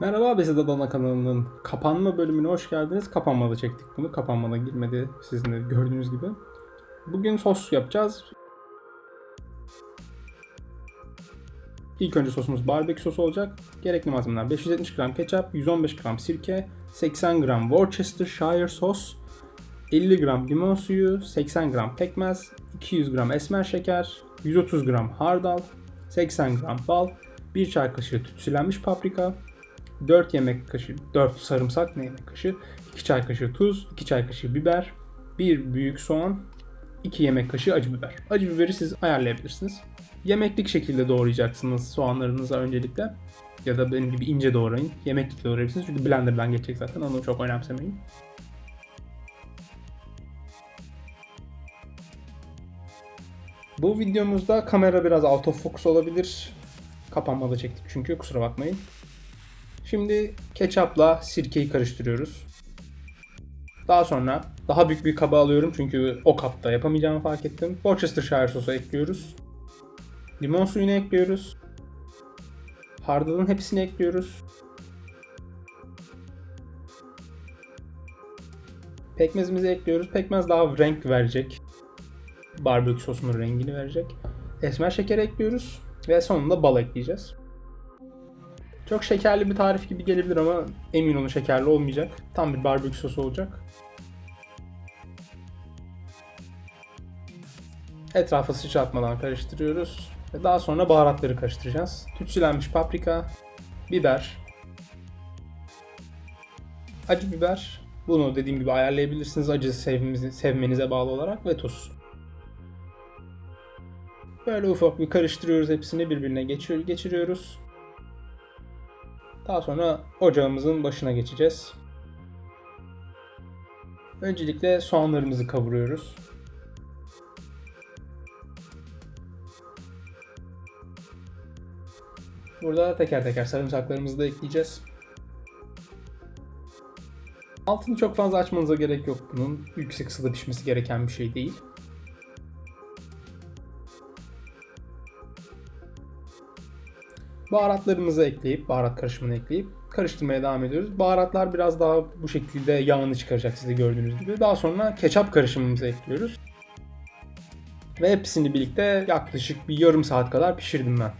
Merhaba Beside Dana kanalının kapanma bölümüne hoş geldiniz. Kapanmada çektik bunu. Kapanmada girmedi sizin de gördüğünüz gibi. Bugün sos yapacağız. İlk önce sosumuz barbekü sosu olacak. Gerekli malzemeler 570 gram ketçap, 115 gram sirke, 80 gram Worcestershire sos, 50 gram limon suyu, 80 gram pekmez, 200 gram esmer şeker, 130 gram hardal, 80 gram bal, 1 çay kaşığı tütsülenmiş paprika, 4 yemek kaşığı, 4 sarımsak ne yemek kaşığı, 2 çay kaşığı tuz, 2 çay kaşığı biber, 1 büyük soğan, 2 yemek kaşığı acı biber. Acı biberi siz ayarlayabilirsiniz. Yemeklik şekilde doğrayacaksınız soğanlarınızı öncelikle. Ya da benim gibi ince doğrayın. Yemeklik doğrayabilirsiniz çünkü blenderdan geçecek zaten onu çok önemsemeyin. Bu videomuzda kamera biraz out of focus olabilir. Kapanmada çektik çünkü kusura bakmayın. Şimdi ketçapla sirkeyi karıştırıyoruz. Daha sonra daha büyük bir kaba alıyorum çünkü o kapta yapamayacağımı fark ettim. Worcestershire sosu ekliyoruz. Limon suyunu ekliyoruz. Hardalın hepsini ekliyoruz. Pekmezimizi ekliyoruz. Pekmez daha renk verecek. Barbekü sosunun rengini verecek. Esmer şeker ekliyoruz. Ve sonunda bal ekleyeceğiz. Çok şekerli bir tarif gibi gelebilir ama emin olun şekerli olmayacak. Tam bir barbekü sosu olacak. Etrafı sıçratmadan karıştırıyoruz. Ve daha sonra baharatları karıştıracağız. Tütsülenmiş paprika, biber, acı biber. Bunu dediğim gibi ayarlayabilirsiniz acı sevmenize, bağlı olarak ve tuz. Böyle ufak bir karıştırıyoruz hepsini birbirine geçir geçiriyoruz. Daha sonra ocağımızın başına geçeceğiz. Öncelikle soğanlarımızı kavuruyoruz. Burada teker teker sarımsaklarımızı da ekleyeceğiz. Altını çok fazla açmanıza gerek yok bunun. Yüksek ısıda pişmesi gereken bir şey değil. Baharatlarımızı ekleyip, baharat karışımını ekleyip karıştırmaya devam ediyoruz. Baharatlar biraz daha bu şekilde yağını çıkaracak siz de gördüğünüz gibi. Daha sonra ketçap karışımımızı ekliyoruz. Ve hepsini birlikte yaklaşık bir yarım saat kadar pişirdim ben.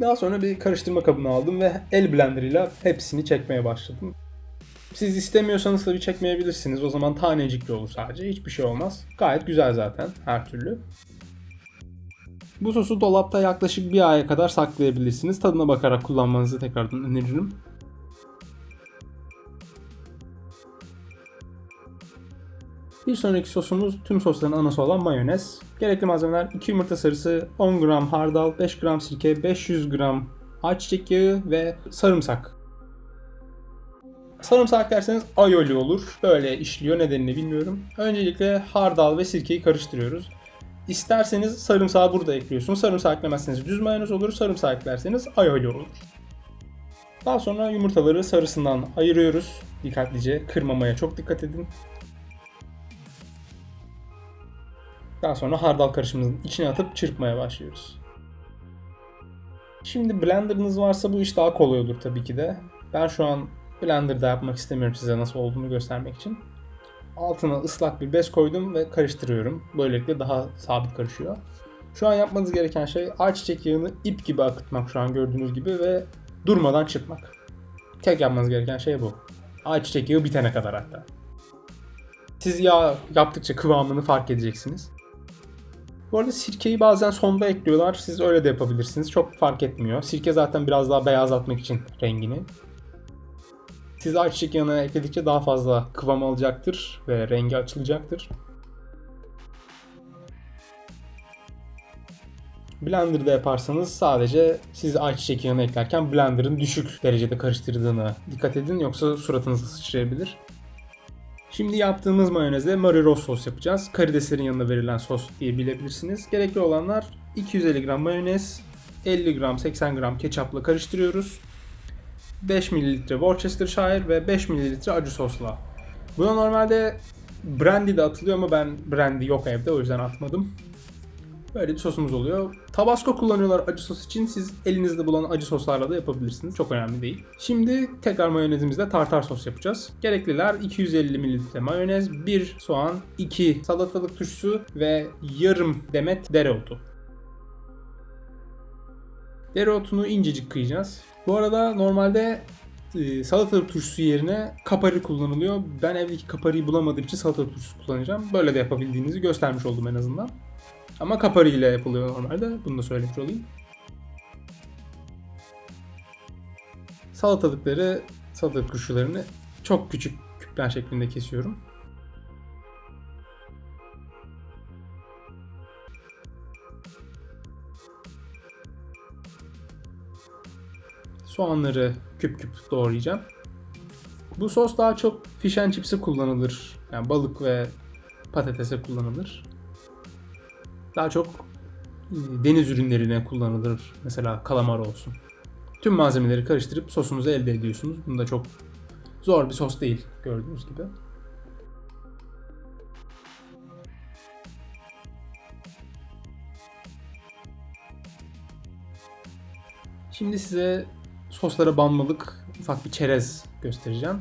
Daha sonra bir karıştırma kabını aldım ve el blenderıyla hepsini çekmeye başladım. Siz istemiyorsanız tabii çekmeyebilirsiniz. O zaman tanecikli olur sadece. Hiçbir şey olmaz. Gayet güzel zaten her türlü. Bu sosu dolapta yaklaşık bir aya kadar saklayabilirsiniz. Tadına bakarak kullanmanızı tekrardan öneririm. Bir sonraki sosumuz tüm sosların anası olan mayonez. Gerekli malzemeler 2 yumurta sarısı, 10 gram hardal, 5 gram sirke, 500 gram ayçiçek yağı ve sarımsak. Sarımsak derseniz aioli olur. Böyle işliyor nedenini bilmiyorum. Öncelikle hardal ve sirkeyi karıştırıyoruz. İsterseniz sarımsağı burada ekliyorsunuz. Sarımsak eklemezseniz düz mayonez olur. Sarımsak eklerseniz aioli olur. Daha sonra yumurtaları sarısından ayırıyoruz. Dikkatlice kırmamaya çok dikkat edin. Daha sonra hardal karışımımızın içine atıp çırpmaya başlıyoruz. Şimdi blenderınız varsa bu iş daha kolay olur tabii ki de. Ben şu an blenderda yapmak istemiyorum size nasıl olduğunu göstermek için. Altına ıslak bir bez koydum ve karıştırıyorum. Böylelikle daha sabit karışıyor. Şu an yapmanız gereken şey ayçiçek yağını ip gibi akıtmak şu an gördüğünüz gibi ve durmadan çırpmak. Tek yapmanız gereken şey bu. Ayçiçek yağı bitene kadar hatta. Siz yağ yaptıkça kıvamını fark edeceksiniz. Bu arada sirkeyi bazen sonda ekliyorlar. Siz öyle de yapabilirsiniz. Çok fark etmiyor. Sirke zaten biraz daha beyazlatmak için rengini. Siz ayçiçek yağını ekledikçe daha fazla kıvam alacaktır ve rengi açılacaktır. Blender'da yaparsanız sadece siz ayçiçek yağını eklerken blenderın düşük derecede karıştırdığını dikkat edin yoksa suratınıza sıçrayabilir. Şimdi yaptığımız mayonezle Mariros sos yapacağız. Karideslerin yanında verilen sos diye bilebilirsiniz. Gerekli olanlar 250 gram mayonez, 50 gram 80 gram ketçapla karıştırıyoruz. 5 ml Worcestershire ve 5 ml acı sosla. Buna normalde Brandy de atılıyor ama ben brandy yok evde o yüzden atmadım. Böyle bir sosumuz oluyor. Tabasco kullanıyorlar acı sos için. Siz elinizde bulan acı soslarla da yapabilirsiniz. Çok önemli değil. Şimdi tekrar mayonezimizle tartar sos yapacağız. Gerekliler 250 ml mayonez, 1 soğan, 2 salatalık turşusu ve yarım demet dereotu. Dereotunu incecik kıyacağız. Bu arada normalde e, salatalık turşusu yerine kapari kullanılıyor. Ben evdeki kapariyi bulamadığım için salatalık turşusu kullanacağım. Böyle de yapabildiğinizi göstermiş oldum en azından. Ama kapari ile yapılıyor normalde. Bunu da söylemiş olayım. Salatalıkları, salatalık turşularını çok küçük küpler şeklinde kesiyorum. Soğanları küp küp doğrayacağım. Bu sos daha çok fish and chips'e kullanılır. Yani balık ve patatese kullanılır. Daha çok e, deniz ürünlerine kullanılır. Mesela kalamar olsun. Tüm malzemeleri karıştırıp sosunuzu elde ediyorsunuz. Bunda çok zor bir sos değil gördüğünüz gibi. Şimdi size soslara banmalık ufak bir çerez göstereceğim.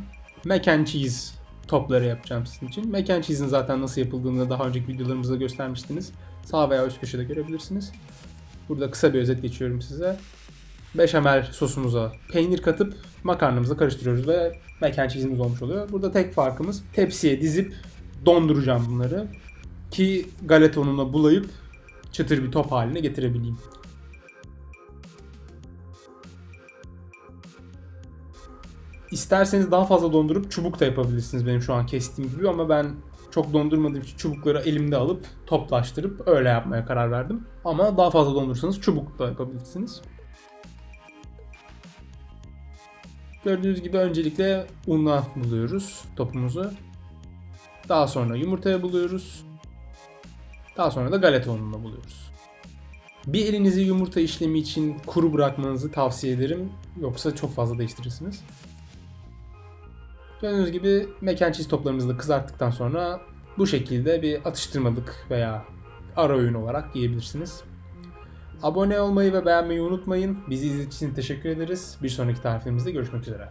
Mac and cheese topları yapacağım sizin için. Mac and cheese'in zaten nasıl yapıldığını daha önceki videolarımızda göstermiştiniz. Sağ veya üst köşede görebilirsiniz. Burada kısa bir özet geçiyorum size. Beşamel sosumuza peynir katıp makarnamızla karıştırıyoruz ve mac and cheese'imiz olmuş oluyor. Burada tek farkımız tepsiye dizip donduracağım bunları ki galeta ununa bulayıp çıtır bir top haline getirebileyim. İsterseniz daha fazla dondurup çubuk da yapabilirsiniz benim şu an kestiğim gibi ama ben çok dondurmadığım için çubukları elimde alıp toplaştırıp öyle yapmaya karar verdim. Ama daha fazla dondurursanız çubuk da yapabilirsiniz. Gördüğünüz gibi öncelikle unla buluyoruz topumuzu. Daha sonra yumurtaya buluyoruz. Daha sonra da galeta ununa buluyoruz. Bir elinizi yumurta işlemi için kuru bırakmanızı tavsiye ederim. Yoksa çok fazla değiştirirsiniz. Gördüğünüz gibi mac and cheese toplarımızı da kızarttıktan sonra bu şekilde bir atıştırmalık veya ara öğün olarak yiyebilirsiniz. Abone olmayı ve beğenmeyi unutmayın. Bizi izlediğiniz için teşekkür ederiz. Bir sonraki tarifimizde görüşmek üzere.